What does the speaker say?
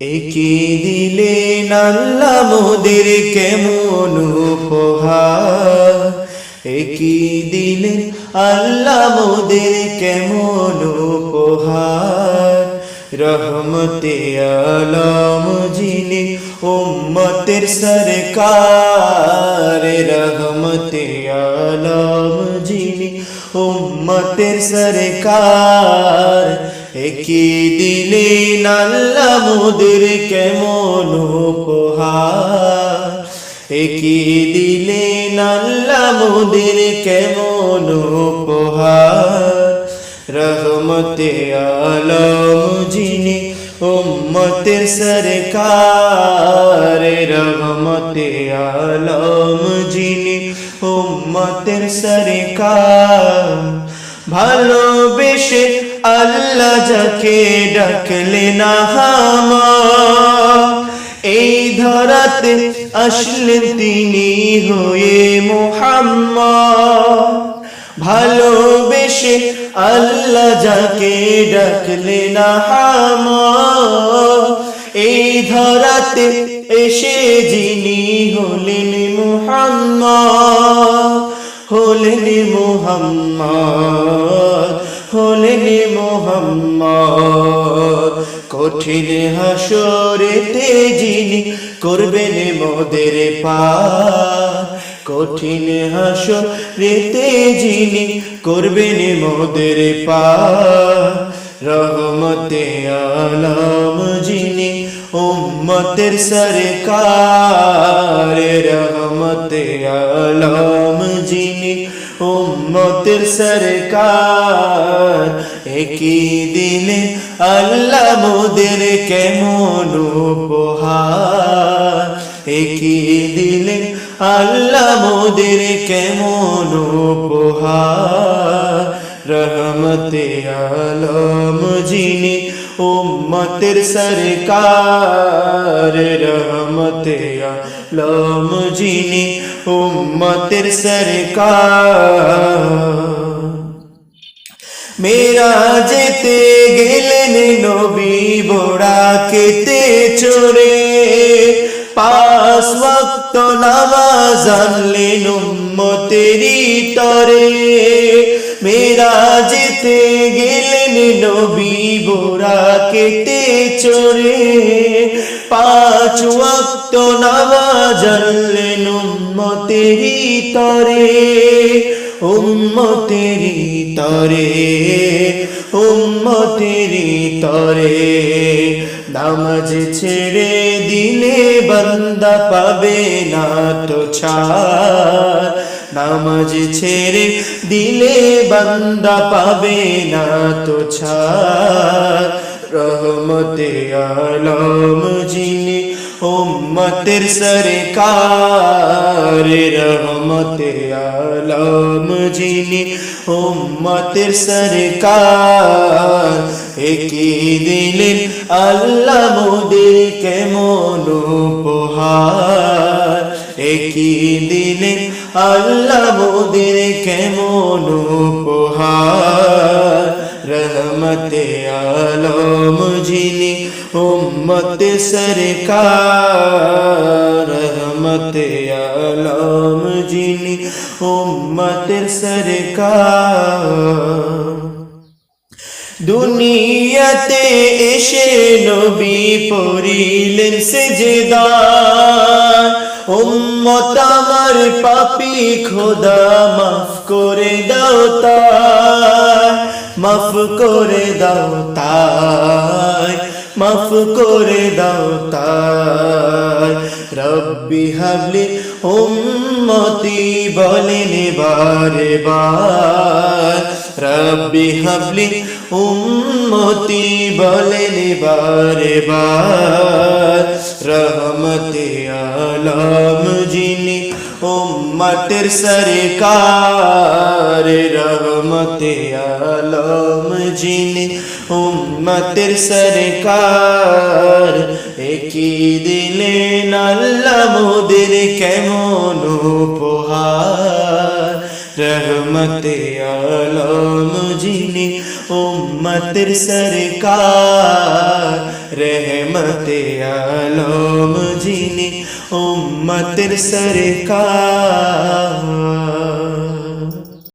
একই দিলে নাল্লা মোদের কেমন উপহার? একই দিলে আল্লাহ মোদের কেমন উপহার? রহমতে আলম যিনি উম্মতের সরকার। রহমতে আলম যিনি উম্মতের সরকার। একই দিলে নাল্লা মোদের কেমন উপহার? একই দিলে নাল্লা মোদের কেমন উপহার? রহমতে আলম যিনি উম্মতের সরকার, রহমতে আলম যিনি উম্মতের সরকার। ভালোবেসে আল্লাহ যাকে ডাকলে না হামা এই ধরাতে আসলেন তিনি হয়ে মোহাম্মদ। ভালোবেসে আল্লাহ যাকে ডাকলে না হামা এই ধরাতে এসে যিনি হলেন মোহাম্মদ, হলেন মোহাম্মদ, হলেন মোহাম্মদ। কঠিন হাসরেতে যিনি করবেন মোদের পা কঠিন হাসরেতে যিনি করবেন মোদের পা রহমতে আলম যিনি উম্মতের সরকার, রহমতে আলম যিনি উম্মতের সরকার, একই দিনে আল্লাহ মোদের কেমন উপহার? একই দিলে আল্লাহ মোদের কেমন উপহার? রহমতে আলম যিনি উম্মতের সরকার, রহমতে আলম যিনি উম্মতের সরকার। মেরা যেতে গেলেন নবী বোড়া কেতে চোরে পাঁচ ওয়াক্ত নামাজ আনলেন উম্মতেরি তরে। মেরা যেতে গেলেন নবী বোড়া কেতে চড়ে। পাঁচ ওয়াক্ত নামাজ আনলেন তরে, উম্মতেরি তরে উম্মতেরি তরে। নামাজ ছেড়ে দিলে বান্দা পাবে না তো ছাড়। নামাজ ছেড়ে দিলে বান্দা পাবে না তো ছাড়। রহমতে আলম উম্মতের সরকার রহমতে আলম যিনি উম্মতের সরকার। একই দিলেন আল্লাহ মোদের কেমন উপহার একই দিলেন আল্লাহ মোদের কেমন উপহার রহমতে আলম যিনি উম্মত সরকার রহমতে আলম যিনি উম্মত সরকার দুনিয়াতে এসে নবী পড়িলেন সেজদা উম্মত আমার পাপি খোদা মাফ করে দাও তাই মাফ করে দাও তাই, মাফ করে দাও তাই। রব্বি হাবলি উম্মতি বলেন বারে বার রব্বি হাবলি উম্মতি বলেন বারে বার রহমতে আলম যিনি উম্মতের সরকার রহমতে আলম যিনি উম্মতের সরকার একই দিলে আল্লাহ মোদের কেমন উপহার? রহমতে আলম যিনি উম্মতের সরকার। রহমতে আলম যিনি উম্মতের সরকার